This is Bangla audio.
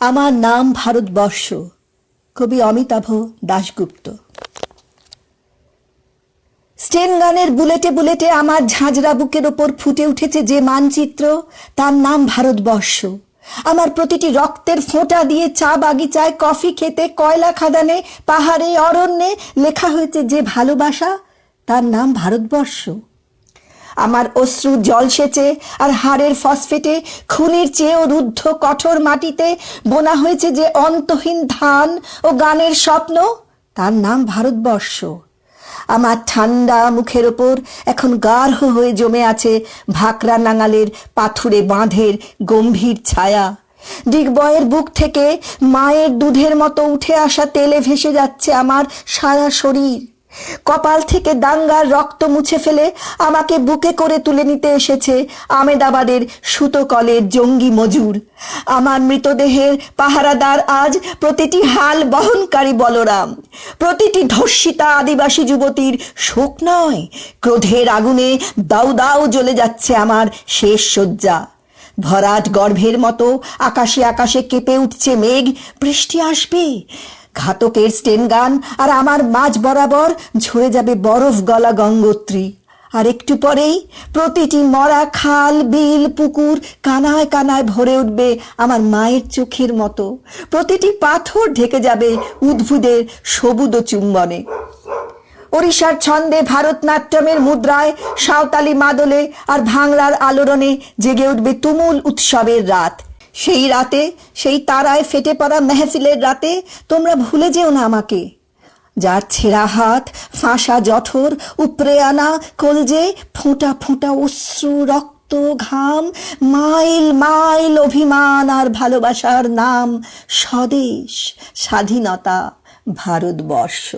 আমার নাম ভারতবর্ষ। কবি অমিতাভ দাশগুপ্ত। স্টেন গানের বুলেটে বুলেটে আমার ঝাঁঝরা বুকের ওপর ফুটে উঠেছে যে মানচিত্র, তার নাম ভারতবর্ষ। আমার প্রতিটি রক্তের ফোঁটা দিয়ে চা বাগিচায় কফি খেতে কয়লা খাদানে, পাহাড়ে, অরণ্যে লেখা হয়েছে যে ভালোবাসা, তার নাম ভারতবর্ষ। আমার অশ্রু জল সেচে আর হাড়ের ফসফেটে খুনির চেয়েও রুদ্ধ কঠোর মাটিতে বোনা হয়েছে যে অন্তহীন ধান ও গানের স্বপ্ন, তার নাম ভারতবর্ষ। আমার ঠান্ডা মুখের ওপর এখন গাঢ় হয়ে জমে আছে ভাকরা নাঙালের পাথুরে বাঁধের গম্ভীর ছায়া। ডিগবয়ের বুক থেকে মায়ের দুধের মতো উঠে আসা তেলে ভেসে যাচ্ছে আমার সারা শরীর। কপাল থেকে দাঙ্গার রক্ত মুছে ফেলে আমাকে বুকে করে তুলে নিতে এসেছে আমেদাবাদের সুতোকলের জঙ্গি মজুর। আমার মৃতদেহের পাহারাদার আজ প্রতিটি হাল বহনকারী বলরাম। প্রতিটি ধর্ষিতা আদিবাসী যুবতীর শোক নয়, ক্রোধের আগুনে দাউ দাউ জ্বলে যাচ্ছে আমার শেষ শয্যা। ভরাট গর্ভের মতো আকাশে আকাশে কেঁপে উঠছে মেঘ, বৃষ্টি আসবে। ঘাতকের স্টেন গান আর আমার মাঝ বরাবর ঝরে যাবে বরফ গলা গঙ্গোত্রী। আর একটু পরেই প্রতিটি মরা খাল, বিল, পুকুর কানায় কানায় ভরে উঠবে আমার মায়ের চোখের মতো। প্রতিটি পাথর ঢেকে যাবে উদ্ভুদের সবুজ চুম্বনে। ওড়িশার ছন্দে ভারতনাট্যমের মুদ্রায় সাঁওতালি মাদলে আর ভাংলার আলোড়নে জেগে উঠবে তুমুল উৎসবের রাত। সেই রাতে, সেই তারায় ফেটে পড়া মেহফিলের রাতে তোমরা ভুলে যেও না আমাকে। যার ছেঁড়া হাত, ফাঁসা জঠর উপরে আনা কলজে ফোঁটা ফোঁটা অশ্রু, রক্ত, ঘাম, মাইল মাইল অভিমান আর ভালোবাসার নাম স্বদেশ, স্বাধীনতা, ভারতবর্ষ।